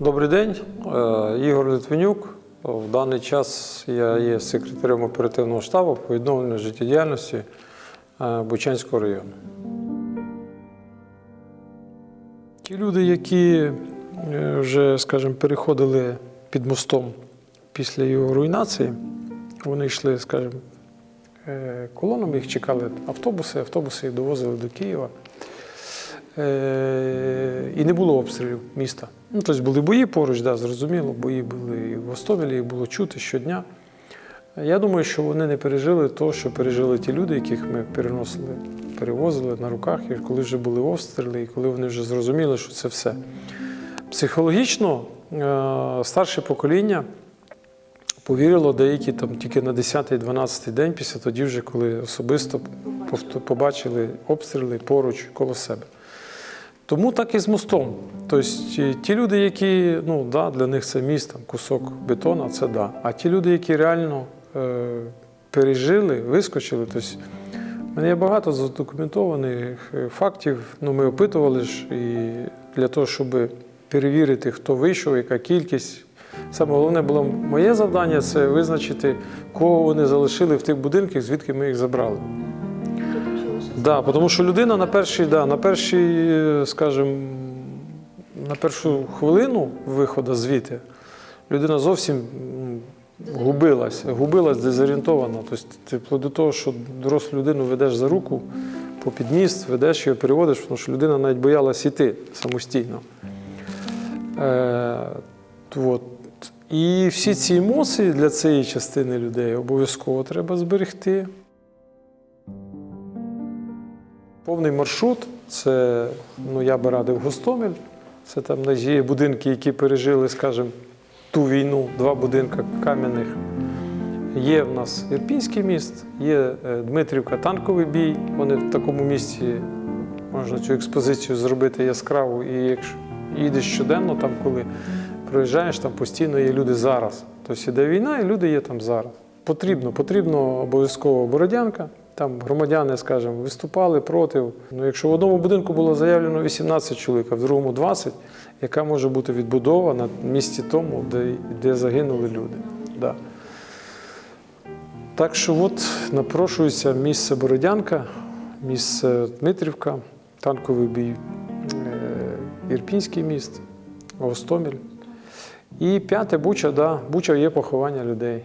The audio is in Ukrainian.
Добрий день, Е, Ігор Литвинюк. В даний час я є секретарем оперативного штабу по відновленню життєдіяльності е, Бучанського району. Ті люди, які е, вже, скажімо, переходили під мостом після його руйнації, вони йшли, скажімо, колонами, їх чекали автобуси, автобуси їх довозили до Києва. Е, І не було обстрілів міста. Ну, тобто були бої поруч, да, зрозуміло, бої були і в Остомілі, їх було чути щодня. Я думаю, що вони не пережили те, що пережили ті люди, яких ми переносили, перевозили на руках, і коли вже були обстріли, і коли вони вже зрозуміли, що це все. Психологічно е, старше покоління повірило деякі там тільки на 10-12 день, після тоді, вже коли особисто побачили обстріли поруч коло себе. Тому так і з мостом. Тобто ті- люди, які ну, да, для них це міст, там, кусок бетона, це да. А ті люди, які реально е, пережили, вискочили, тобто, в мене є багато задокументованих е, фактів. Ну, ми опитували ж і для того, щоб перевірити, хто вийшов, яка кількість. Саме головне було моє завдання це визначити, кого вони залишили в тих будинках, звідки ми їх забрали. Да, тому що людина на першій, да, на першій, е, скажімо, на першу хвилину виходу звідти, людина зовсім губилась, губилась, дезорієнтована. Тобто, ти вплоть до того, що дорослу людину ведеш за руку по підміст, ведеш його, переводиш, тому що людина навіть боялась йти самостійно. Е, от. І всі ці емоції для цієї частини людей обов'язково треба зберегти. Повний маршрут це ну, я би радив Гостомель. Це там є будинки, які пережили, скажімо, ту війну, два будинки кам'яних. Є в нас Ірпінський міст, є е, Дмитрівка, танковий бій. Вони в такому місці можна цю експозицію зробити яскраву. І якщо їдеш щоденно, там, коли проїжджаєш, там постійно є люди зараз. Тобто іде війна, і люди є там зараз. Потрібно, потрібно обов'язково Бородянка. Там громадяни, скажімо, виступали проти. Ну, якщо в одному будинку було заявлено 18 чоловік, а в другому 20, яка може бути відбудова на місці тому, де, де загинули люди. Да. Так що от напрошується місце Бородянка, місце Дмитрівка, танковий бій, е, Ірпінський міст, Гостомель. І п'яте Буча, да, Буча є поховання людей.